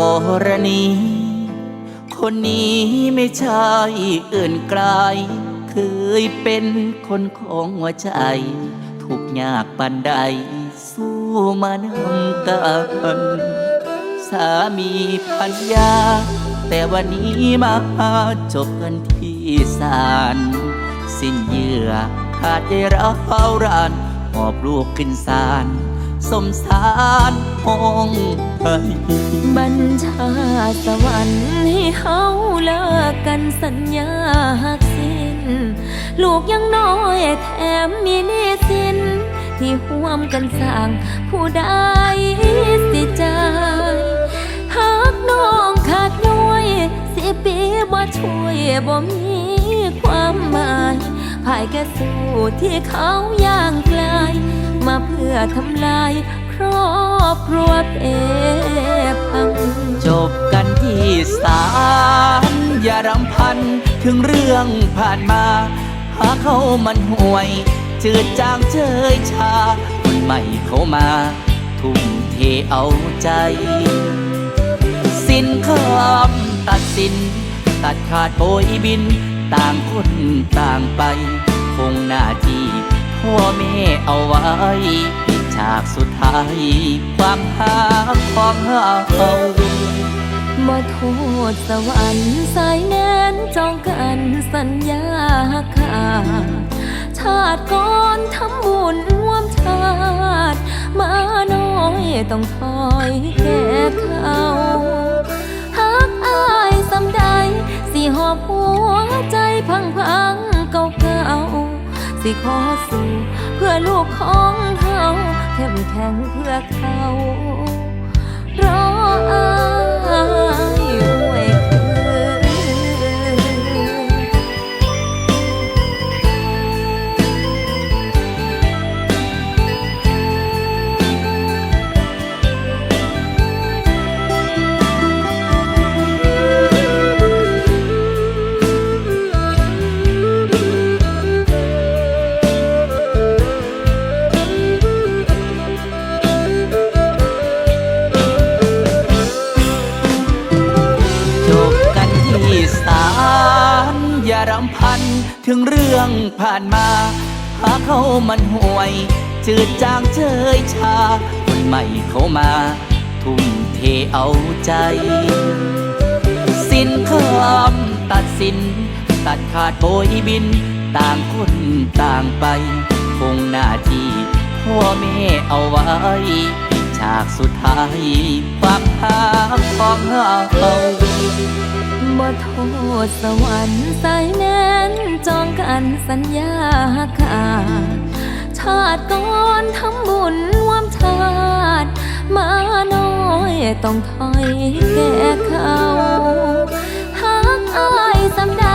กรณี คนนี้ไม่ใช่อื่นไกล เคยเป็นคนของหัวใจ ทุกยากปันใด สู้มานำกันสามีพันยา แต่วันนี้มาจบกันที่ศาลสิ้นเยื่อขาดใจร้าวรานหอบลูกขึ้นศาล สมสารห้องไทยบัญชาสวรรค์ให้เฮาเลิกกันสัญญาหักสิ้น ลูกยังน้อยแถมมีหนี้สิน ที่ห่วมกันสร้างผู้ใดสิใจหากน้องขาดน้อยสิปีบ่ช่วยบ่มีความหมายภายแค่สู้ที่เขาย่างไกล มาเพื่อทำลาย ครอบครัวเพพังจบกันที่ศาลอย่ารำพันถึงเรื่องผ่านมา หาเขามันห่วย จืดจางเชยชา คนใหม่เขามา ทุ่มเทเอาใจ สิ้นคำตัดสิน ตัดขาดโบยบิน ต่างคนต่างไป คงหน้าที่ พ่อแม่เอาไว้ปิดฉากสุดท้าย ความหาของเราบ่โทษสวรรค์สายแน่นจองกันสัญญาขาดชาติก่อนทำบุญร่วมชาติ มาน้อยต้องถอยแก่เขา สิขอสู้เพื่อลูกของเขาเข้มแข็งเพื่อเขารออา ที่าลอย่ารำพันถึงเรื่องผ่านมา หาเขามันห่วย จืดจางเชยชา คนใหม่เขามา ทุ่มเทเอาใจ สิ้นคำตัดสิน ตัดขาดโบยบิน ต่างคนต่างไป คงหน้าที่พ่อแม่เอาไว้ฉากสุดท้ายความหาของเรา บ่โทษสวรรค์สายแน่นจองกันสัญญาขาดชาติก่อนทำบุญร่วมชาติ มาน้อยต้องถอยแก่เขาหากอายสำใด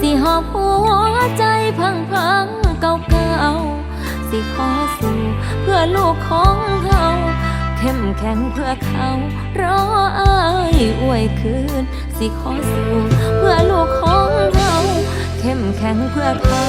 สิหอบหัวใจพังพังๆเก่าเก่าๆสิขอสู้เพื่อลูกของเขา เข้มแข็งเพื่อเขารอ อายอวยคืน สิขอสู้เพื่อลูกของเรา เข้มแข็งเพื่อเขา